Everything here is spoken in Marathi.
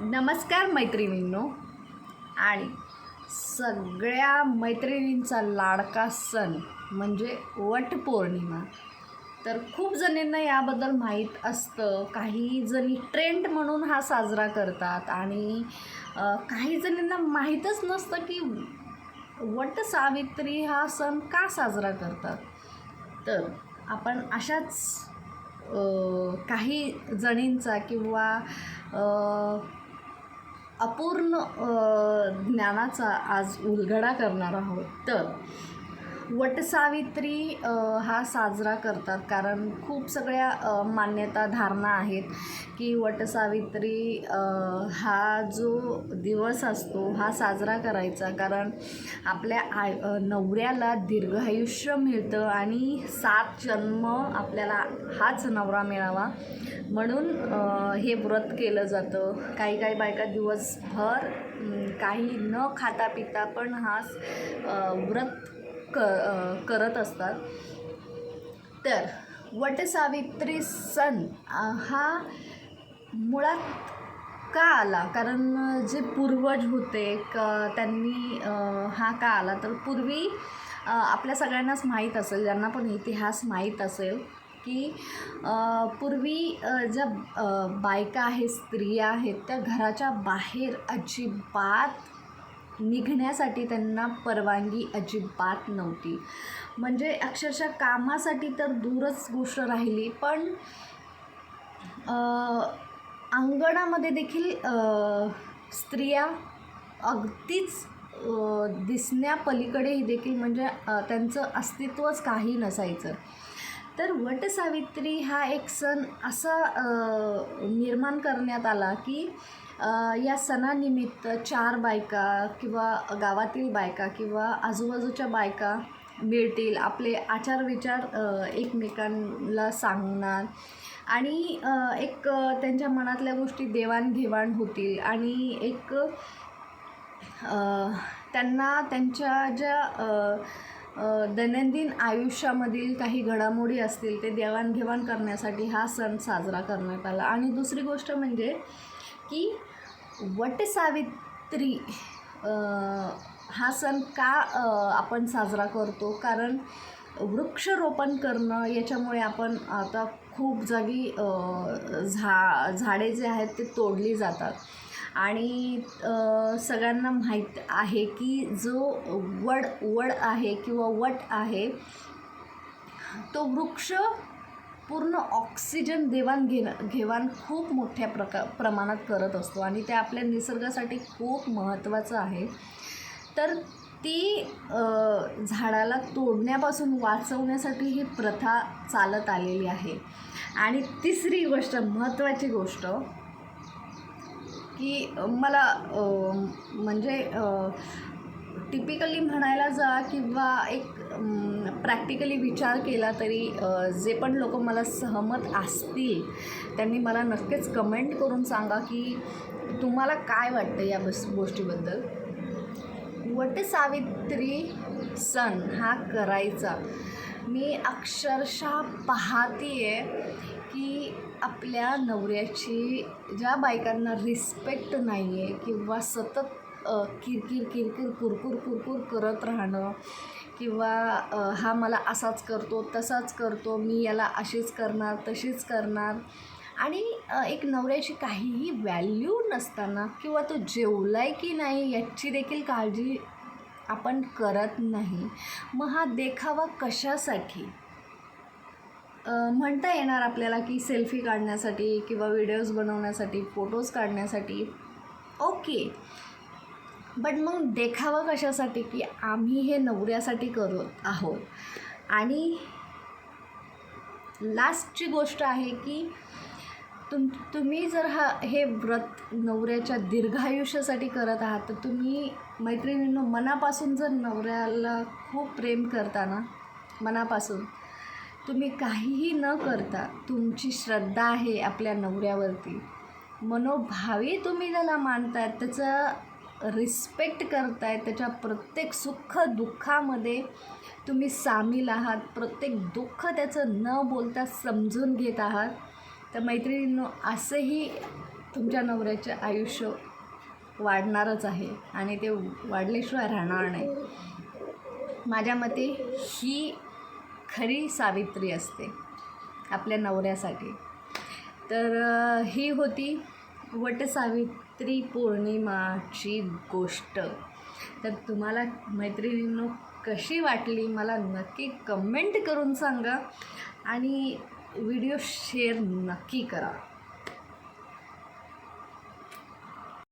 नमस्कार मैत्रिणींनो. आणि सगळ्या मैत्रिणींचा लाडका सण म्हणजे वटपौर्णिमा तर खूप जणींना याबद्दल माहीत असतं. काही जणी ट्रेंड म्हणून हा साजरा करतात आणि काही जणींना माहीतच नसतं की वट सावित्री हा सण का साजरा करतात. तर आपण अशाच काही जणींचा किंवा अपूर्ण ज्ञानाचा आज उलगडा करणार आहोत. तर वटसावित्री हा साजरा करतात. कारण खूप सगळ्या मान्यता धारणा आहेत की वटसावित्री हा जो दिवस असतो हा साजरा करायचा. कारण आपल्या आय नवऱ्याला दीर्घायुष्य मिळतं आणि सात जन्म आपल्याला हाच नवरा मिळावा. म्हणून हे व्रत केलं जातं. काही काही बायका दिवसभर काही न खाता पिता पण हा व्रत क करत असतात. तर वटसावित्री सण हा मुळात का आला? कारण जे पूर्वज होते क त्यांनी हा का आला? तर पूर्वी आपल्या सगळ्यांनाच माहीत असेल ज्यांना पण इतिहास माहीत असेल की पूर्वी ज्या बायका आहेत स्त्रिया आहेत त्या घराच्या बाहेर अजिबात निघण्यासाठी त्यांना परवानगी अजिबात नव्हती. म्हणजे अक्षरशः कामासाठी तर दूरच गोष्ट राहिली पण अंगणामध्ये देखील स्त्रिया अगदीच दिसण्यापलीकडे दिसण्यापलीकडेही देखील म्हणजे त्यांचं अस्तित्वच काही नसायचं. तर वटसावित्री हा एक सण असा निर्माण करण्यात आला की या सणानिमित्त चार बायका किंवा गावातील बायका किंवा आजूबाजूच्या बायका मिळतील आपले आचार विचार एकमेकांना सांगणार. आणि एक त्यांच्या मनातल्या गोष्टी देवाणघेवाण होतील आणि एक त्यांना त्यांच्या ज्या दैनंदिन आयुष्यामधील काही घडामोडी असतील ते देवाणघेवाण करण्यासाठी हा सण साजरा करण्यात आला. आणि दुसरी गोष्ट म्हणजे की वटसावित्री हा सण का आपण साजरा करतो? कारण वृक्षरोपण करणं याच्यामुळे आपण आता खूप जागी झा झाडे जे आहेत ते तोडली जातात. आणि सगळ्यांना माहीत आहे की जो वड वड आहे किंवा वट आहे तो वृक्ष पूर्ण ऑक्सिजन देवाणघेणं घेवाण खूप मोठ्या प्रका प्रमाणात करत असतो आणि ते आपल्या निसर्गासाठी खूप महत्त्वाचं आहे. तर ती झाडाला तोडण्यापासून वाचवण्यासाठी ही प्रथा चालत आलेली आहे. आणि तिसरी गोष्ट महत्त्वाची गोष्ट की मला म्हणजे टिपिकली म्हणायला जा किंवा एक प्रॅक्टिकली विचार केला तरी जे पण लोक मला सहमत असतील त्यांनी मला नक्कीच कमेंट करून सांगा की तुम्हाला काय वाटतं या बस गोष्टीबद्दल. वटसावित्री सण हा करायचा. मी अक्षरशः पाहते की आपल्या नवऱ्याची ज्या बायकांना रिस्पेक्ट नाही आहे किंवा सतत किरकिर किरकिर कुरकुर कुरकुर करत राहणं किंवा हा मला असाच करतो तसाच करतो मी याला अशीच करणार तशीच करणार. आणि एक नवऱ्याची काहीही व्हॅल्यू नसताना किंवा तो जेवलाय की नाही याची देखील काळजी आपण करत नाही. मग हा देखावा कशासाठी? म्हणता येणार आपल्याला की सेल्फी काढण्यासाठी किंवा व्हिडिओज बनवण्यासाठी फोटोज काढण्यासाठी? ओके बट मग देखावा कशासाठी? की आम्ही हे नवऱ्यासाठी करत आहोत. आणि लास्टची गोष्ट आहे की तुम तुम्ही जर हा हे व्रत नवऱ्याच्या दीर्घायुष्यासाठी करत आहात तर तुम्ही मैत्रिणींनो मनापासून जर नवऱ्याला खूप प्रेम करता ना मनापासून तुम्ही काहीही न करता तुमची श्रद्धा आहे आपल्या नवऱ्यावरती. मनोभावी तुम्ही त्याला मानतात त्याचा रिस्पेक्ट करतायत त्याच्या प्रत्येक सुख दुःखामध्ये तुम्ही सामील आहात प्रत्येक दुःख त्याचं न बोलता समजून घेत आहात. तर मैत्रिणींनो असंही तुमच्या नवऱ्याचे आयुष्य वाढणारच आहे आणि ते वाढल्याशिवाय राहणार नाही. माझ्या मते ही खरी सावित्री असते आपल्या नवऱ्यासाठी. तर ही होती वटसावित्री पौर्णिमाची गोष्ट. तर तुम्हाला मैत्रिणींनो कशी वाटली मला नक्की कमेंट करून सांगा आणि व्हिडिओ शेअर नक्की करा.